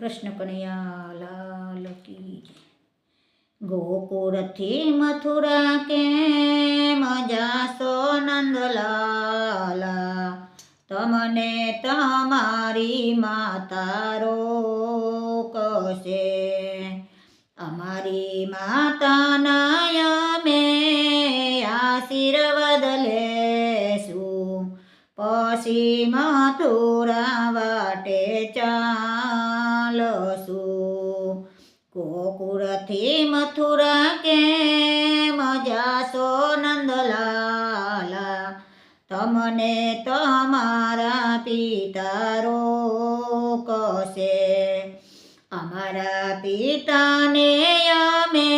કૃષ્ણ કનૈયા લાલ કી. ગોકુળથી મથુરા કે મજાસો નંદલાલા તમને તમારી માતા રોકશે અમારી માતાના અમે આશીર્વાદ લેશું પછી મથુરા વાટે ચાલશું ગોકુળથી મથુરા કે મજા સો નંદલાલા? તમને તમારા પિતા રોકશે અમારા પિતાને અમે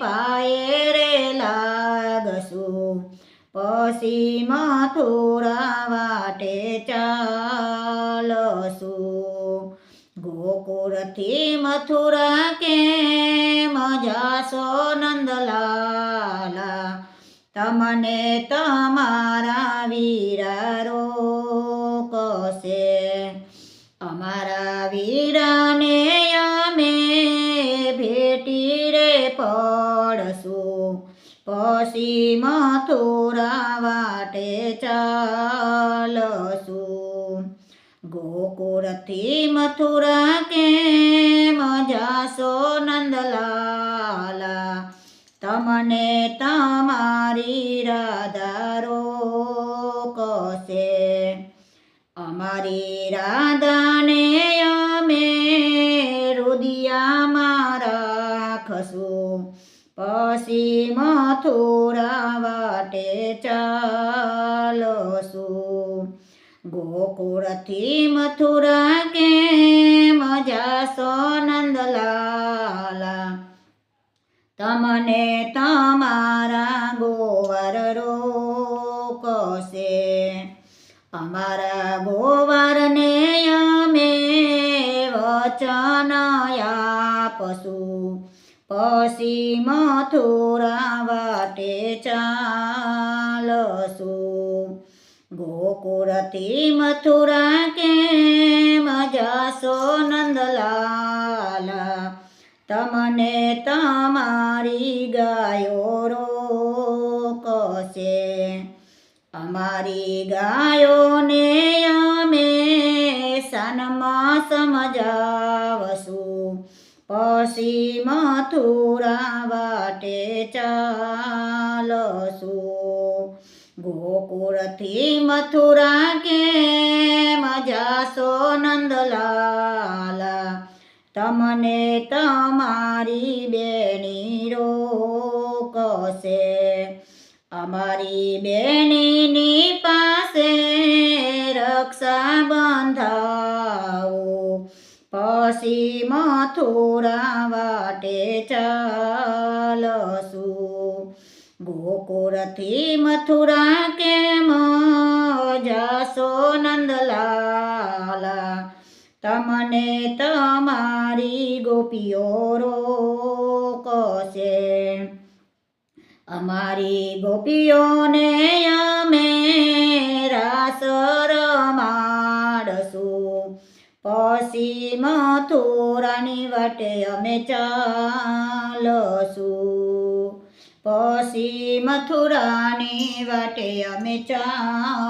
પાયે રે લાગશું. પછી મથુરા વાટે ચાલશું. ગોકુળથી મથુરા કે મજા સો નંદલાલા? તમને તમારા વીરારો કશે અમારા વીરાને અમે ભેટી રે પડશું. પછી મથુરા વાટે ચાલશું. ગોકુળથી મથુરા કે મજાસો નંદલાલા? તમને તમારી રાધારો કશે અમારી રાધાને અમે રુદિયામાં રાખશું. પછી મથુરા વાટે ચાલશું. ગોકુળથી મથુરા કે મજા સો નંદલાલા? તમને તમારા ગોવર રોકશે અમારા ગોવરને અમે વચન આપશું. પછી મથુરા વાટે ચાલશું ગોકુળથી મથુરા કે મજા સો નંદલાલા? તમને તમારી ગાયો રોકશે. અમારી ગાયોને અમે સનમાં સમજાવશું. પછી મથુરા વાટે ચાલશું. ગોકુળથી મથુરા કે મજા નંદલાલ? તમને તમારી બેની રોકશે અમારી બેનીની પાસે રક્ષા બંધાવો પછી મથુરા વાટે ચાલશું. ગોકુળથી મથુરા કે મજા નંદલાલ? નંદલાલા તમને તમારી ગોપીઓ રોકશે. અમારી ગોપીઓને અમે રાસ રમાડશું પછી મથુરાની વટે અમે ચાલશું. પછી મથુરાની વાટે અમે ચાલશું.